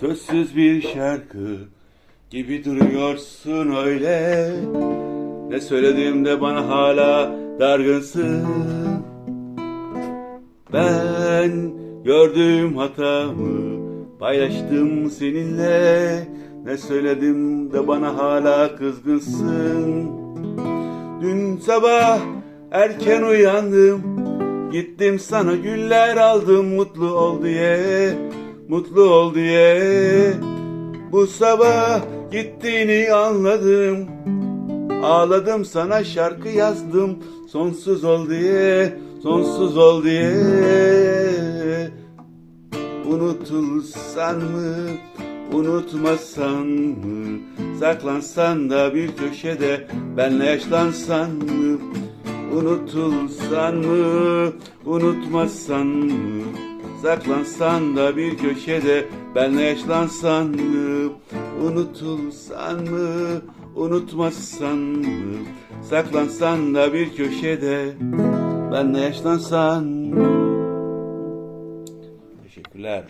Sözsüz bir şarkı gibi duruyorsun öyle. Ne söylediğimde bana hala dargınsın. Ben gördüğüm hatamı paylaştım seninle. Ne söyledim de bana hala kızgınsın. Dün sabah erken uyandım. Gittim sana güller aldım mutlu ol diye Mutlu ol diye. Bu sabah gittiğini anladım. Ağladım sana şarkı yazdım. Sonsuz ol diye Sonsuz ol diye. Unutulsan mı Unutmasan mı? Saklansan da bir köşede Benle yaşlansan mı? Unutulsan mı Unutmasan mı Saklansan da bir köşede Benle yaşlansan mı? Unutulsan mı? Unutmasan mı? Saklansan da bir köşede Benle yaşlansan mı? Teşekkürler